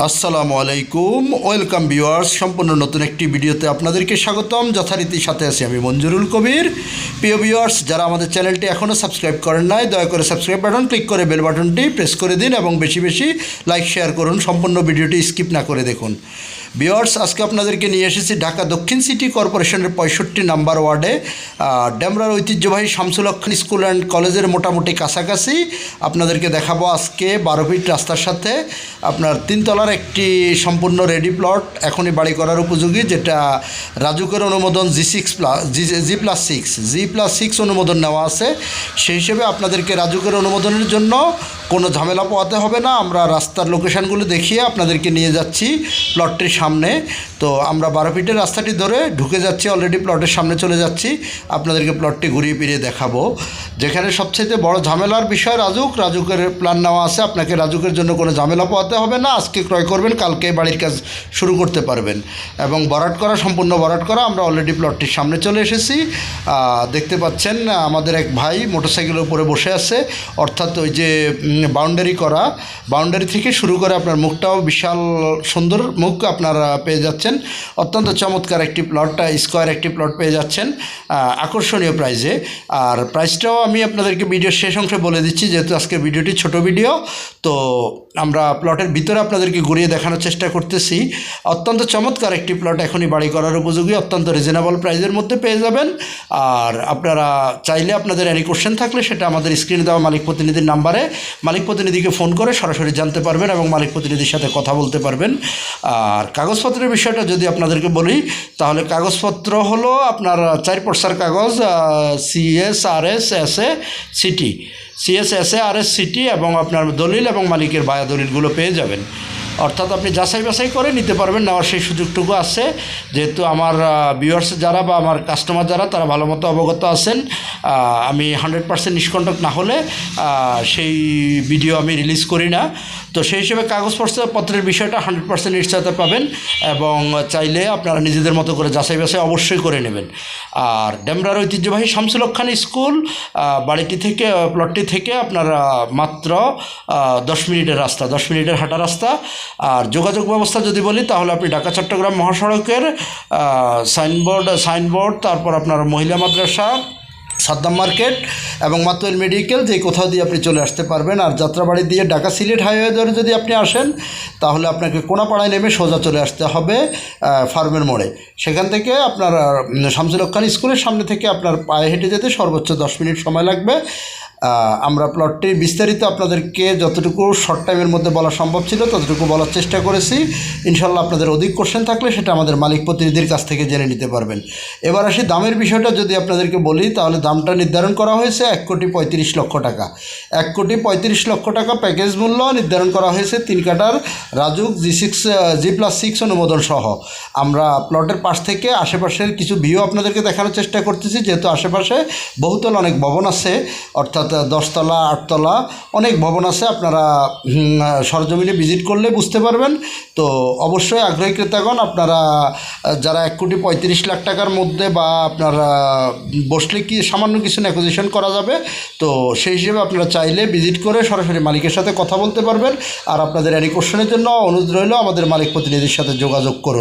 আসসালামু আলাইকুম, welcome viewers, সম্পূর্ণ নতুন একটি ভিডিওতে আপনাদেরকে স্বাগতম। যথারীতির সাথে আছি আমি মঞ্জুরুল কবির। প্রিয় ভিউয়ার্স, যারা আমাদের চ্যানেলটি এখনও সাবস্ক্রাইব করেন নাই, দয়া করে সাবস্ক্রাইব বাটন ক্লিক করে বেল বাটনটি প্রেস করে দিন এবং বেশি বেশি লাইক, শেয়ার করুন। সম্পূর্ণ ভিডিওটি স্কিপ না করে দেখুন। ভিওয়ার্স আজকে আপনাদেরকে নিয়ে এসেছি ঢাকা দক্ষিণ সিটি কর্পোরেশনের পঁয়ষট্টি নাম্বার ওয়ার্ডে ডেমরার ঐতিহ্যবাহী শামসুলক্ষণ স্কুল অ্যান্ড কলেজের মোটামুটি কাছাকাছি। আপনাদেরকে দেখাবো আজকে বারো ফিট রাস্তার সাথে। আপনার তিনতলার একটি সম্পূর্ণ রেডি প্লট এখনই বাড়ি করার উপযোগী, যেটা রাজুকের অনুমোদন G six plus G G plus six G plus six অনুমোদন নেওয়া আছে। সেই হিসেবে আপনাদেরকে রাজুকের অনুমোদনের জন্য কোনো ঝামেলা পোয়াতে হবে না। আমরা রাস্তার লোকেশানগুলো দেখিয়ে আপনাদেরকে নিয়ে যাচ্ছি প্লটটির সামনে। তো আমরা বারো ফিটের রাস্তাটি ধরে ঢুকে যাচ্ছি অলরেডি প্লটের সামনে চলে যাচ্ছি। আপনাদেরকে প্লটটি ঘুরিয়ে ফিরিয়ে দেখাবো। যেখানে সবচেয়ে বড় ঝামেলার বিষয় রাজুক, রাজুকের প্ল্যান নেওয়া আছে। আপনাকে রাজুকের জন্য কোনো ঝামেলা পোয়াতে হবে না। আজকে ক্রয় করবেন, কালকে বাড়ির কাজ শুরু করতে পারবেন। এবং বরাট করা, সম্পূর্ণ বরাট করা, আমরা অলরেডি প্লটটির সামনে চলে এসেছি। দেখতে পাচ্ছেন আমাদের এক ভাই মোটরসাইকেলের উপরে বসে আছে। অর্থাৎ ওই যে বাউন্ডারি করা। বাউন্ডারি থেকে শুরু করে আপনার মুখটাও বিশাল সুন্দর মুখ আপনারা পেয়ে যাচ্ছেন। অত্যন্ত চমৎকার একটি প্লট স্কোয়ার একটি প্লট পেয়ে যাচ্ছেন আকর্ষণীয় প্রাইজে আর প্রাইসটাও আমি আপনাদেরকে ভিডিওর শেষ অংশে বলে দিচ্ছি, যেহেতু আজকে ভিডিওটি ছোট ভিডিও তো আমরা প্লটের ভিতরে আপনাদেরকে ঘুরিয়ে দেখানোর চেষ্টা করতেছি। অত্যন্ত চমৎকার একটি প্লট এখনই বাড়ি করার উপযোগী, অত্যন্ত রিজনেবল প্রাইসের মধ্যে পেয়ে যাবেন। আর আপনারা চাইলে আপনাদের এনি কোশ্চেন থাকলে সেটা আমাদের স্ক্রিনে দেওয়া মালিক প্রতিনিধির নাম্বারে মালিক প্রতিনিধিকে ফোন করে সরাসরি জানতে পারবেন এবং মালিক প্রতিনিধির সাথে কথা বলতে পারবেন। আর কাগজপত্রের বিষয়টা যদি আপনাদেরকে বলি, তাহলে কাগজপত্র হলো আপনার চার পর্সার কাগজ CS R S S A city CS S A R S city এবং আপনার দলিল এবং মালিকের বায়া দলিলগুলো পেয়ে যাবেন। অর্থাৎ আপনি যাচাই বাছাই করে নিতে পারবেন, নেওয়ার সেই সুযোগটুকু আছে। যেহেতু আমার ভিউয়ার্স যারা বা আমার কাস্টমার যারা, তারা ভালো মতো অবগত আছেন। আমি হান্ড্রেড পার্সেন্ট নিষ্কণ্টক না হলে সেই ভিডিও আমি রিলিজ করি না। তো সেই হিসেবে কাগজপত্রের বিষয়টা হান্ড্রেড পার্সেন্ট নিশ্চয়তা পাবেন এবং চাইলে আপনারা নিজেদের মতো করে যাচাই বাছাই অবশ্যই করে নেবেন। আর ডেমরার ঐতিহ্যবাহী শামসুল খান স্কুল বাড়িটি থেকে প্লটটি থেকে আপনার মাত্র দশ মিনিটের রাস্তা, দশ মিনিটের হাঁটা রাস্তা। আর যোগাযোগ ব্যবস্থা যদি বলি, তাহলে আপনি ঢাকা, চট্টগ্রাম মহাসড়কের সাইনবোর্ড সাইনবোর্ড তারপর আপনার মহিলা মাদ্রাসা, সাদ্দাম মার্কেট এবং মাতুয়েল মেডিকেল যে কোথাও দিয়ে আপনি চলে আসতে পারবেন। আর যাত্রাবাড়ি দিয়ে ঢাকা সিলেট হাইওয়ে ধরে যদি আপনি আসেন, তাহলে আপনাকে কোনাপাড়ায় নেমে সোজা চলে আসতে হবে ফার্মের মোড়ে। সেখান থেকে আপনার শামসুল খান স্কুলের সামনে থেকে আপনার পায়ে হেঁটে যেতে সর্বোচ্চ দশ মিনিট সময় লাগবে। আমরা প্লটটি বিস্তারিত আপনাদেরকে যতটুকু শর্ট টাইমের মধ্যে বলা সম্ভব ছিল, ততটুকু বলার চেষ্টা করেছি। ইনশাল্লাহ আপনাদের অধিক কোশ্চেন থাকলে সেটা আমাদের মালিক প্রতিনিধির কাছ থেকে জেনে নিতে পারবেন। এবার আসি দামের বিষয়টা, যদি আপনাদেরকে বলি, তাহলে দামটা নির্ধারণ করা হয়েছে এক কোটি পঁয়ত্রিশ লক্ষ টাকা। এক কোটি পঁয়ত্রিশ লক্ষ টাকা প্যাকেজ মূল্য নির্ধারণ করা হয়েছে তিন কাটার RAJUK G six G plus six অনুমোদন সহ। আমরা প্লটের পাশ থেকে আশেপাশের কিছু ভিউ আপনাদেরকে দেখানোর চেষ্টা করতেছি, যেহেতু আশেপাশে বহুতল অনেক ভবন আছে, অর্থাৎ দশতলা, আটতলা অনেক ভবন আছে, আপনারা সরজমিনে ভিজিট করলে বুঝতে পারবেন। তো অবশ্যই আগ্রহী ক্রেতাগণ, আপনারা যারা এক কোটি পঁয়ত্রিশ লাখ টাকার মধ্যে বা আপনারা বসলে কি সামান্য কিছু অ্যাকুজিশন করা যাবে, তো সেই হিসেবে আপনারা চাইলে ভিজিট করে সরাসরি মালিকের সাথে কথা বলতে পারবেন। আর আপনাদের অ্যানি কোশ্চেনের জন্য অনুরোধ রইল, আমাদের মালিক প্রতিনিধির সাথে যোগাযোগ করুন।